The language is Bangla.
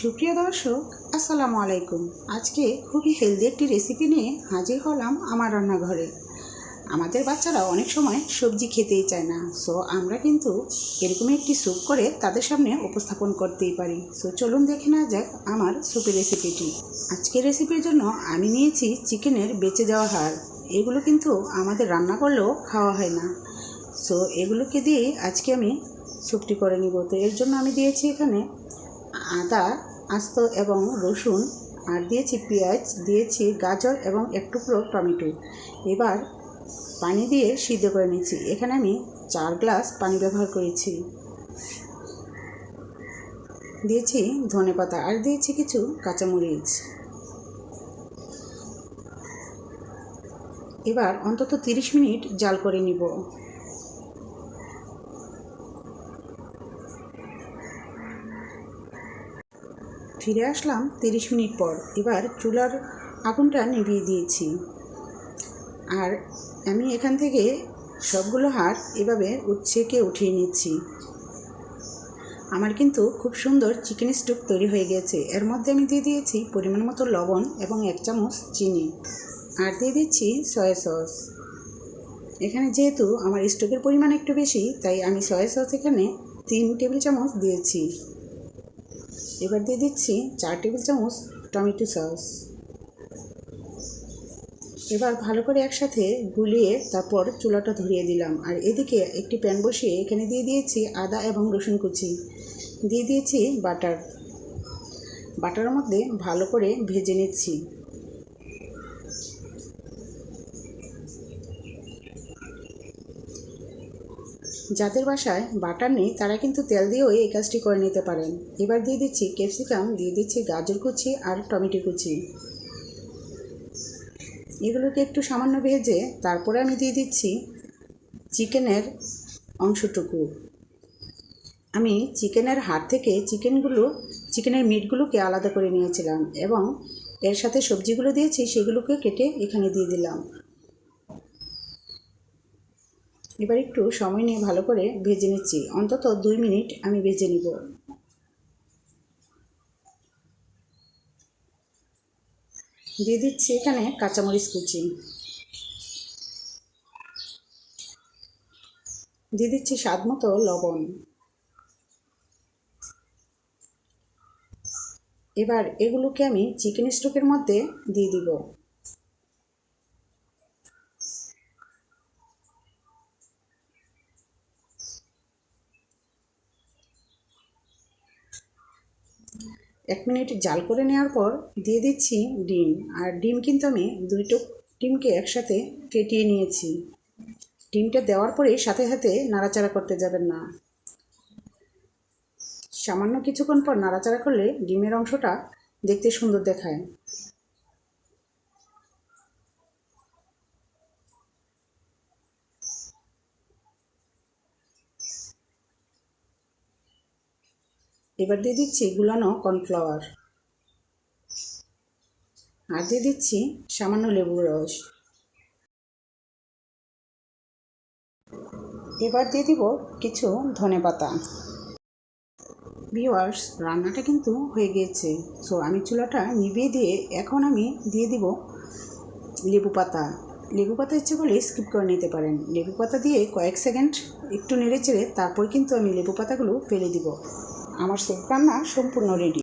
সুপ্রিয় দর্শক, আসসালামু আলাইকুম। আজকে খুবই হেলদি একটি রেসিপি নিয়ে হাজির হলাম আমার রান্নাঘরে। আমাদের বাচ্চারা অনেক সময় সবজি খেতেই চায় না সো আমরা কিন্তু এরকমই একটি স্যুপ করে তাদের সামনে উপস্থাপন করতেই পারি। সো চলুন দেখে নেওয়া যাক আমার স্যুপের রেসিপিটি আজকের রেসিপির জন্য আমি নিয়েছি চিকেনের বেঁচে যাওয়া হাড়। এগুলো কিন্তু আমাদের রান্না করলেও খাওয়া হয় না। সো এগুলোকে দিয়ে আজকে আমি স্যুপটি করে নিব। তো এর জন্য আমি দিয়েছি এখানে আদা, আস্ত এবং রসুন, আর দিয়েছি পেঁয়াজ, দিয়েছি গাজর এবং এক টুকরো টমেটো। এবার পানি দিয়ে সিদ্ধ করে নিচ্ছি। এখানে আমি চার গ্লাস পানি ব্যবহার করেছি। দিয়েছি ধনে পাতা আর দিয়েছি কিছু কাঁচামরিচ। এবার অন্তত তিরিশ মিনিট জাল করে নিব। ফিরে আসলাম তিরিশ মিনিট পর। এবার চুলার আগুনটা নিভিয়ে দিয়েছি। আর আমি এখান থেকে সবগুলো হাড় এভাবে উচ্ছেকে উঠিয়ে নিচ্ছি। আমার কিন্তু খুব সুন্দর চিকেন স্টুপ তৈরি হয়ে গেছে। এর মধ্যে আমি দিয়ে দিয়েছি পরিমাণ মতো লবণ এবং এক চামচ চিনি। আর দিয়ে দিচ্ছি সয়া সস। এখানে যেহেতু আমার স্টোকের পরিমাণ একটু বেশি, তাই আমি সয়া সস এখানে তিন টেবিল চামচ দিয়েছি। এবার দিয়ে দিচ্ছি চার টেবিল চামচ টমেটো সস। এবার ভালো করে একসাথে গুলিয়ে তারপর চুলাটা ধরিয়ে দিলাম। আর এদিকে একটি প্যান বসিয়ে এখানে দিয়ে দিয়েছি আদা এবং রসুন কুচি। দিয়ে দিয়েছি বাটার। বাটারের মধ্যে ভালো করে ভেজে নিচ্ছি। যাদের বাসায় বাটার নেই, তারা কিন্তু তেল দিয়েও এই কাজটি করে নিতে পারেন। এবার দিয়ে দিচ্ছি ক্যাপসিকাম, দিয়ে দিচ্ছি গাজর কুচি আর টমেটো কুচি। এগুলোকে একটু সামান্য ভেজে তারপরে আমি দিয়ে দিচ্ছি চিকেনের অংশটুকু। আমি চিকেনের হাড় থেকে চিকেনগুলো, চিকেনের মিটগুলোকে আলাদা করে নিয়েছিলাম এবং এর সাথে সবজিগুলো দিয়েছি, সেগুলোকে কেটে এখানে দিয়ে দিলাম। এবার একটু সময় নিয়ে ভালো করে ভেজে নিচ্ছি। অন্তত দুই মিনিট আমি ভেজে নিব। দিয়ে দিচ্ছি এখানে কাঁচামরিচ কুচি। দিয়ে দিচ্ছি স্বাদ মতো লবণ। এবার এগুলোকে আমি চিকেন স্টোকের মধ্যে দিয়ে দিব। এক মিনিট জাল করে নেওয়ার পর দিয়ে দিচ্ছি ডিম। আর ডিম কিন্তু আমি দুইটো ডিমকে একসাথে কেটিয়ে নিয়েছি। ডিমটা দেওয়ার পরে সাথে সাথে নাড়াচাড়া করতে যাবেন না। সামান্য কিছুক্ষণ পর নাড়াচাড়া করলে ডিমের অংশটা দেখতে সুন্দর দেখায়। এবার দিয়ে দিচ্ছি গুলানো কর্নফ্লাওয়ার। আর দিয়ে দিচ্ছি সামান্য লেবুর রস। এবার দিয়ে দিব কিছু ধনে পাতা। ভিওয়ার্স রান্নাটা কিন্তু হয়ে গিয়েছে। সো আমি চুলাটা নিভিয়ে দিয়ে এখন আমি দিয়ে দিব লেবু পাতা। লেবু পাতা ইচ্ছে করলে স্কিপ করে নিতে পারেন। লেবু পাতা দিয়ে কয়েক সেকেন্ড একটু নেড়ে চেড়ে তারপর কিন্তু আমি লেবু পাতাগুলো ফেলে দিব। আমার স্যুপ রান্না সম্পূর্ণ রেডি